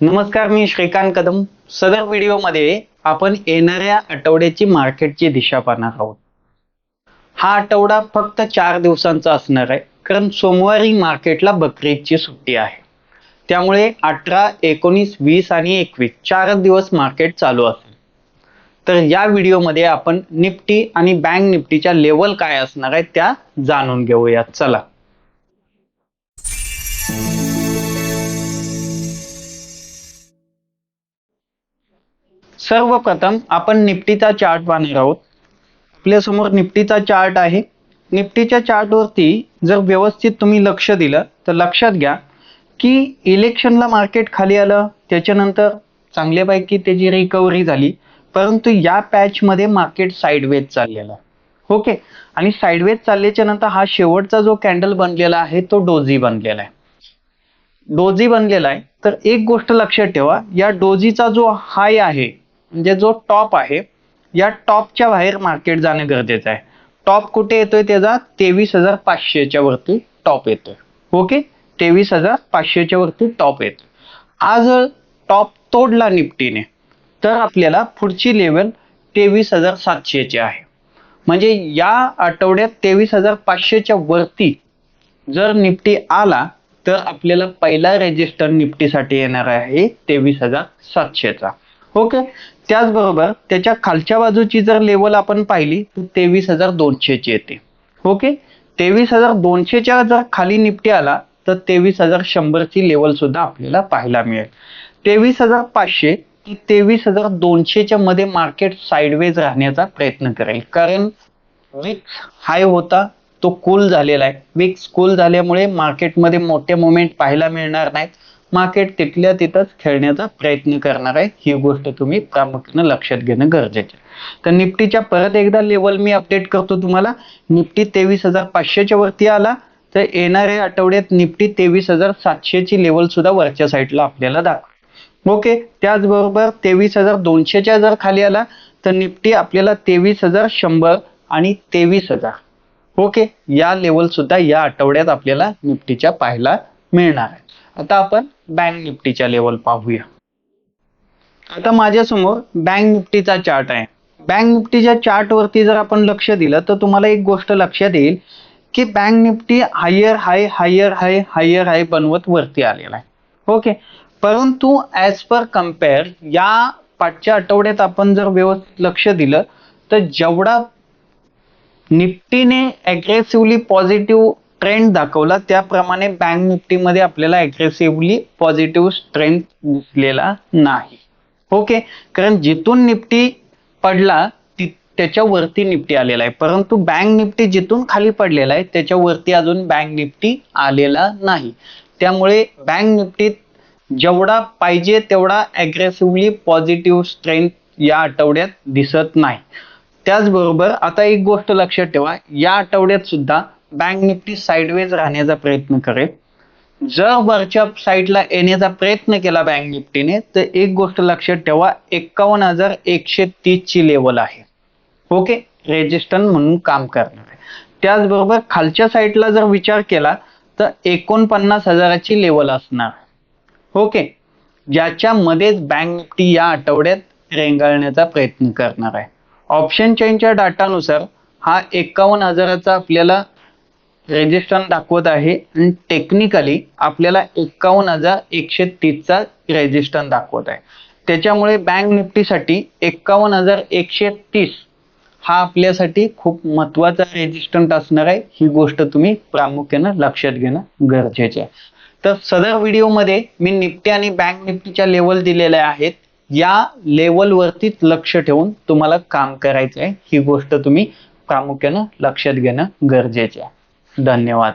नमस्कार मी श्रीकांत कदम. सदर व्हिडिओमध्ये आपण येणाऱ्या आठवड्याची मार्केटची दिशा पाहणार आहोत. हा आठवडा फक्त चार दिवसांचा असणार आहे कारण सोमवारी मार्केटला बकरीदची सुट्टी आहे. त्यामुळे अठरा एकोणीस वीस आणि एकवीस चार दिवस मार्केट चालू असेल. तर या व्हिडिओमध्ये आपण निफ्टी आणि बँक निफ्टीच्या लेवल काय असणार आहेत त्या जाणून घेऊयात. चला. सर्वप्रथम आपण निफ्टीचा चार्ट पाहणार आहोत. आपल्यासमोर निफ्टीचा चार्ट आहे. निफ्टीच्या चार्टवरती जर व्यवस्थित तुम्ही लक्ष दिलं तर लक्षात घ्या की इलेक्शनला मार्केट खाली आलं त्याच्यानंतर चांगल्यापैकी त्याची रिकव्हरी झाली परंतु या पॅचमध्ये मार्केट साईडवेज चाललेला. आहे ओके? आणि साईडवेज चालल्याच्या नंतर हा शेवटचा जो कॅन्डल बनलेला आहे तो डोझी बनलेला आहे. डोझी बनलेला आहे. तर एक गोष्ट लक्षात ठेवा या डोझीचा जो हाय आहे म्हणजे जो टॉप आहे या टॉपच्या बाहेर मार्केट जाणं गरजेचं आहे. टॉप कुठे येतोय त्याचा? तेवीस हजार पाचशेच्या वरती टॉप येतोय. ओके तेवीस हजार पाचशेच्या वरती टॉप येतो आज टॉप तोडला निफ्टीने तर आपल्याला पुढची लेवल तेवीस हजार सातशेची आहे. म्हणजे या आठवड्यात तेवीस हजार पाचशेच्या वरती जर निफ्टी आला तर आपल्याला पहिला रेजिस्टर निफ्टीसाठी येणार आहे तेवीस हजार सातशेचा. ओके? त्याचबरोबर त्याच्या खालच्या बाजूची जर लेवल आपण पाहिली तर तेवीस हजार दोनशेची येते. ओके? तेवीस हजार दोनशेच्या जर खाली निपटी आला तर तेवीस हजार शंभरची लेवल सुद्धा आपल्याला पाहायला मिळेल. तेवीस हजार पाचशे ती तेवीस हजार दोनशेच्या मध्ये मार्केट साईडवेज राहण्याचा प्रयत्न करेल. कारण विक्स हाय होता तो कूल झालेला आहे. विक्स कूल झाल्यामुळे मार्केटमध्ये मोठे मुवमेंट पाहायला मिळणार नाहीत. मार्केट तिथल्या तिथंच खेळण्याचा प्रयत्न करणार आहे. ही गोष्ट तुम्ही प्रामुख्याने लक्षात घेणं गरजेचं आहे. तर निफ्टीच्या परत एकदा लेवल मी अपडेट करतो तुम्हाला. निफ्टी तेवीस हजार पाचशेच्या वरती आला. तर येणाऱ्या आठवड्यात निफ्टी तेवीस हजार सातशेची लेवल सुद्धा वरच्या साईडला आपल्याला दाखव. ओके त्याचबरोबर तेवीस हजार दोनशेच्या जर खाली आला तर निफ्टी आपल्याला तेवीस हजार शंभर आणि तेवीस हजार. ओके या लेवल सुद्धा या आठवड्यात आपल्याला निफ्टीच्या पाहायला मिळणार आहे. आता आपण बँक निफ्टीच्या लेवल पाहूया. आता माझ्यासमोर बँक निफ्टीचा चार्ट आहे. बँक निफ्टीच्या चार्ट वरती जर आपण लक्ष दिलं तर तुम्हाला एक गोष्ट लक्षात येईल की bank Nifty higher high higher high higher high बनवत वरती आलेला आहे. ओके परंतु ॲज पर कंपेअर या पाठच्या आठवड्यात आपण जर व्यवस्थित लक्ष दिलं तर जेवढा निफ्टीने अग्रेसिव्हली पॉझिटिव्ह ट्रेंड दाखवला. त्याप्रमाणे बँक निफ्टीमध्ये आपल्याला अग्रेसिव्हली पॉझिटिव्ह स्ट्रेंथ दिसलेला नाही. ओके कारण जिथून निफ्टी पडला ति- त्याच्यावरती निफ्टी आलेला आहे. परंतु बँक निफ्टी जिथून खाली पडलेला आहे त्याच्यावरती अजून बँक निफ्टी आलेला नाही. त्यामुळे बँक निफ्टीत जेवढा पाहिजे तेवढा अग्रेसिव्हली पॉझिटिव्ह स्ट्रेंथ या आठवड्यात दिसत नाही. त्याचबरोबर आता एक गोष्ट लक्षात ठेवा. या आठवड्यात सुद्धा बँक निफ्टी साईडवेज राहण्याचा प्रयत्न करेल. जर वरच्या साईडला येण्याचा प्रयत्न केला बँक निफ्टीने तर एक गोष्ट लक्षात ठेवा एक्कावन्न हजार एकशे तीस ची लेवल आहे. ओके रेजिस्टन म्हणून काम करणार. आहे त्याचबरोबर खालच्या साईडला जर विचार केला तर एकोणपन्नास हजाराची लेवल असणार. ओके ज्याच्यामध्येच बँक निफ्टी या आठवड्यात रेंगाळण्याचा प्रयत्न करणार आहे. ऑप्शन चेनच्या डाटानुसार हा एकावन्न हजाराचा आपल्याला रेजिस्टन्स दाखवत आहे. आणि टेक्निकली आपल्याला एकावन्न हजार एकशे तीसचा रेजिस्टन्स दाखवत आहे. त्याच्यामुळे बँक निफ्टीसाठी एकावन्न हजार एकशे तीस हा आपल्यासाठी खूप महत्त्वाचा रेजिस्टंट असणार आहे. ही गोष्ट तुम्ही प्रामुख्यानं लक्षात घेणं गरजेचे आहे. तर सदर व्हिडिओमध्ये मी निफ्टी आणि बँक निफ्टीच्या लेवल दिलेल्या आहेत. या लेवलवरतीच लक्ष ठेवून तुम्हाला काम करायचं आहे. ही गोष्ट तुम्ही प्रामुख्यानं लक्षात घेणं गरजेचे आहे. धन्यवाद.